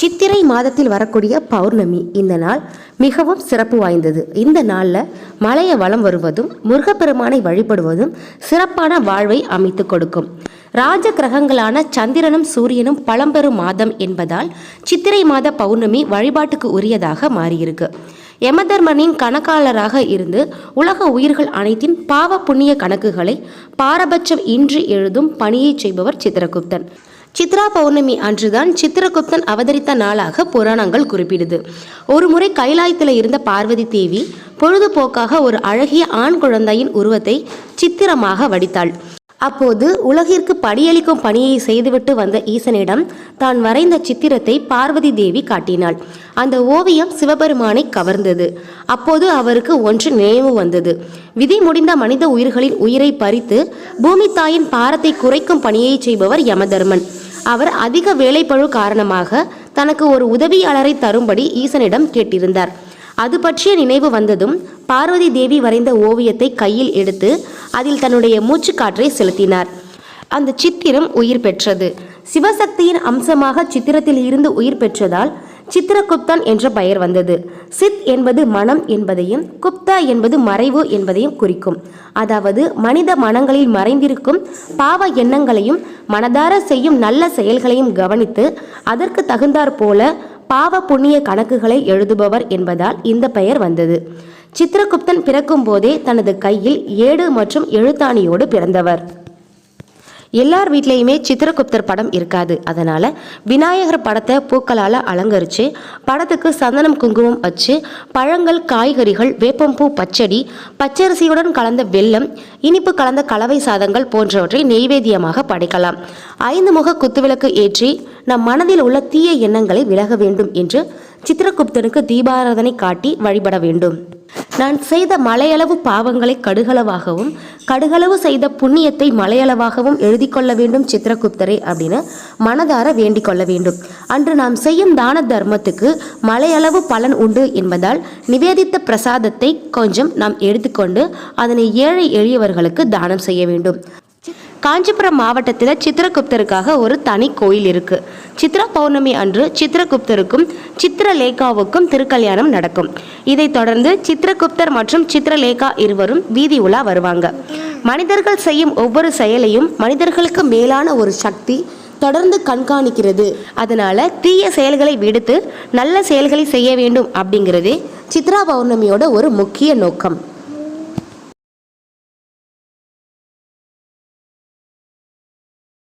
சித்திரை மாதத்தில் வரக்கூடிய பௌர்ணமி இந்த நாள் மிகவும் சிறப்பு வாய்ந்தது. இந்த நாளில் மலைய வளம் வருவதும் முருகப்பெருமானை வழிபடுவதும் சிறப்பான வாழ்வை அமைத்து கொடுக்கும். ராஜ கிரகங்களான சந்திரனும் சூரியனும் பழம்பெரும் மாதம் என்பதால் சித்திரை மாத பௌர்ணமி வழிபாட்டுக்கு உரியதாக மாறியிருக்கு. யமதர்மனின் கணக்காளராக இருந்து உலக உயிர்கள் அனைத்தின் பாவ புண்ணிய கணக்குகளை பாரபட்சம் இன்றி எழுதும் பணியை செய்பவர் சித்திரகுப்தன். சித்ரா பௌர்ணமி அன்றுதான் சித்திரகுப்தன் அவதரித்த நாளாக புராணங்கள் குறிப்பிடுது. ஒரு முறை கைலாயத்தில் இருந்த பார்வதி தேவி பொழுதுபோக்காக ஒரு அழகிய ஆண் குழந்தையின் உருவத்தை சித்திரமாக வடித்தாள். அப்போது உலகிற்கு படியளிக்கும் பணியை செய்துவிட்டு வந்த ஈசனிடம் தான் வரைந்த சித்திரத்தை பார்வதி தேவி காட்டினாள். அந்த ஓவியம் சிவபெருமானை கவர்ந்தது. அப்போது அவருக்கு ஒன்று நினைவு வந்தது. விதி முடிந்த மனித உயிர்களின் உயிரை பறித்து பூமி தாயின் பாரத்தை குறைக்கும் பணியை செய்பவர் யமதர்மன். அவர் அதிக வேலைப்பழு காரணமாக தனக்கு ஒரு உதவியாளரை தரும்படி ஈசனிடம் கேட்டிருந்தார். அது பற்றிய நினைவு வந்ததும் பார்வதி தேவி வரைந்த ஓவியத்தை கையில் எடுத்து அதில் தன்னுடைய மூச்சுக்காற்றை செலுத்தினார். அந்த சித்திரம் உயிர் பெற்றது. சிவசக்தியின் அம்சமாக சித்திரத்தில் இருந்து உயிர் பெற்றதால் சித்திரகுப்தன் என்ற பெயர் வந்தது. சித் என்பது மனம் என்பதையும் குப்தா என்பது மறைவு என்பதையும் குறிக்கும். அதாவது மனித மனங்களில் மறைந்திருக்கும் பாவ எண்ணங்களையும் மனதார செய்யும் நல்ல செயல்களையும் கவனித்து அதற்கு தகுந்தாற் போல பாவ புண்ணிய கணக்குகளை எழுதுபவர் என்பதால் இந்த பெயர் வந்தது. சித்திரகுப்தன் பிறக்கும் போதே தனது கையில் ஏடு மற்றும் எழுத்தாணியோடு பிறந்தவர். எல்லார் வீட்லேயுமே சித்திரகுப்தர் படம் இருக்காது. அதனால விநாயகர் படத்தை பூக்களால் அலங்கரித்து படத்துக்கு சந்தனம் குங்குமம் வச்சு பழங்கள் காய்கறிகள் வேப்பம்பூ பச்சடி பச்சரிசியுடன் கலந்த வெல்லம் இனிப்பு கலந்த கலவை சாதங்கள் போன்றவற்றை நெய்வேத்தியமாக படைக்கலாம். ஐந்து முக குத்துவிளக்கு ஏற்றி நம் மனதில் உள்ள தீய எண்ணங்களை விலக வேண்டும் என்று சித்திரகுப்தனுக்கு தீபாராதனை காட்டி வழிபட வேண்டும். நான் செய்த மலையளவு பாவங்களை கடுகளவாகவும் கடுகளவு செய்த புண்ணியத்தை மலையளவாகவும் எழுதி கொள்ள வேண்டும் சித்திரகுப்தரே அப்படின்னு மனதார வேண்டிக் கொள்ள வேண்டும். அன்று நாம் செய்யும் தான தர்மத்துக்கு மலையளவு பலன் உண்டு என்பதால் நிவேதித்த பிரசாதத்தை கொஞ்சம் நாம் எடுத்துக்கொண்டு அதனை ஏழை எளியவர்களுக்கு தானம் செய்ய வேண்டும். காஞ்சிபுரம் மாவட்டத்தில் சித்திரகுப்தருக்காக ஒரு தனி கோயில் இருக்கு. சித்ரா பௌர்ணமி அன்று சித்திரகுப்தருக்கும் சித்திரலேகாவுக்கும் திருக்கல்யாணம் நடக்கும். இதைத் தொடர்ந்து சித்திரகுப்தர் மற்றும் சித்திரலேகா இருவரும் வீதி உலா வருவாங்க. மனிதர்கள் செய்யும் ஒவ்வொரு செயலையும் மனிதர்களுக்கு மேலான ஒரு சக்தி தொடர்ந்து கண்காணிக்கிறது. அதனால தீய செயல்களை விடுத்து நல்ல செயல்களை செய்ய வேண்டும் அப்படிங்கிறதே சித்ரா பௌர்ணமியோட ஒரு முக்கிய நோக்கம்.